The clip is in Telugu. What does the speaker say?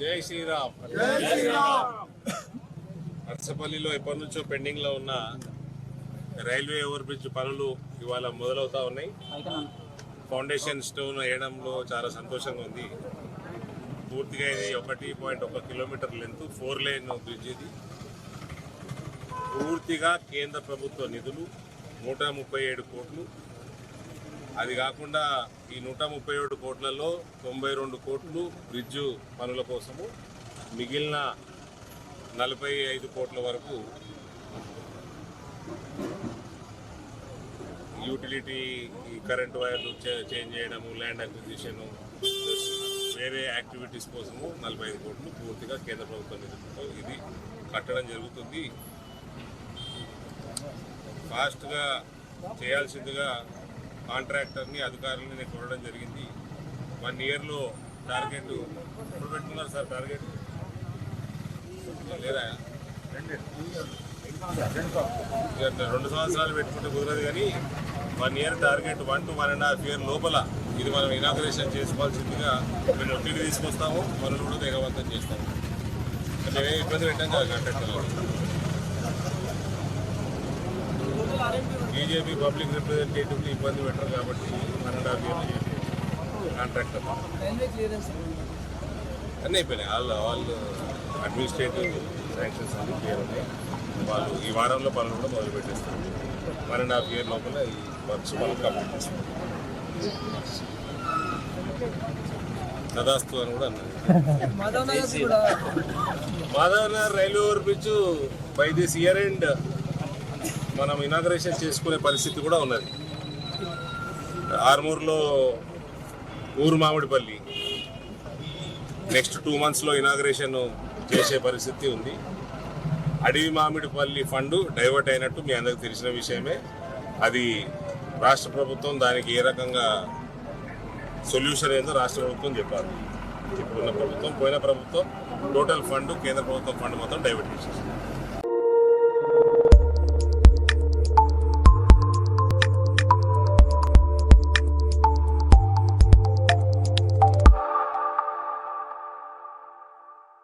జై శ్రీరామ్. నర్సపల్లిలో ఎప్పటి నుంచో పెండింగ్లో ఉన్న రైల్వే ఓవర్ బ్రిడ్జ్ పనులు ఇవాళ మొదలవుతా ఉన్నాయి. ఫౌండేషన్ స్టోన్ వేయడంలో చాలా సంతోషంగా ఉంది. పూర్తిగా ఇది ఒకటి పాయింట్ ఒక kilometre length four line bridge ఇది పూర్తిగా కేంద్ర ప్రభుత్వ నిధులు నూట ముప్పై ఏడు కోట్లు. అది కాకుండా ఈ నూట ముప్పై ఏడు కోట్లలో తొంభై రెండు కోట్లు బ్రిడ్జ్ పనుల కోసము మిగిలిన నలభై ఐదు కోట్ల వరకు యూటిలిటీ ఈ కరెంట్ వైర్లు చే- చేంజ్ చేయడము ల్యాండ్ అక్విజిషను వేరే యాక్టివిటీస్ కోసము నలభై ఐదు కోట్లు పూర్తిగా కేంద్ర ప్రభుత్వం నిధులతో ఇది కట్టడం జరుగుతుంది. ఫాస్ట్గా చేయాల్సిందిగా కాంట్రాక్టర్ని అధికారులని నేను కొనడం జరిగింది. వన్ ఇయర్లో టార్గెట్ ఎప్పుడు పెట్టుకున్నారు సార్ టార్గెట్? లేదా? రెండు సంవత్సరాలు పెట్టుకుంటే కుదరదు కానీ one year target one two one and half year లోపల ఇది మనం ఇనాగ్రేషన్ చేసుకోవాల్సిందిగా మేము ఒత్తిడి తీసుకొస్తాము మనం కూడా వేగవంతం చేస్తాము. మేమే ఇబ్బంది పెట్టాం కదా కాంట్రాక్టర్లు బీజేపీ పబ్లిక్ రిప్రజెంటేటివ్లు ఇబ్బంది పెట్టరు కాబట్టి one and half year contractor అన్నీ అయిపోయినాయి. వాళ్ళు వాళ్ళు అడ్మినిస్ట్రేటివ్ శాంక్షన్స్ అన్ని క్లియర్ ఉన్నాయి. వాళ్ళు ఈ వారంలో పనులు కూడా మొదలు పెట్టేస్తారు వన్ అండ్ హాఫ్ ఇయర్ లోపల ఈ వర్క్స్ మనం కంప్లీట్ చేస్తాం తదాస్తు అని కూడా అన్నారు. Madhav Nagar railway over bridge by this year end మనం ఇనాగ్రేషన్ చేసుకునే పరిస్థితి కూడా ఉన్నది. ఆర్మూర్లో ఊరు మామిడిపల్లి. నెక్స్ట్ టూ మంత్స్లో ఇనాగ్రేషన్ చేసే పరిస్థితి ఉంది. అడవి మామిడిపల్లి ఫండ్ డైవర్ట్ అయినట్టు మీ అందరికి తెలిసిన విషయమే. అది రాష్ట్ర ప్రభుత్వం దానికి ఏ రకంగా సొల్యూషన్ ఏందో రాష్ట్ర ప్రభుత్వం చెప్పాలి. ఇప్పుడున్న ప్రభుత్వం పోయిన ప్రభుత్వం టోటల్ ఫండ్ కేంద్ర ప్రభుత్వం ఫండ్ మొత్తం డైవర్ట్ చేసేసింది.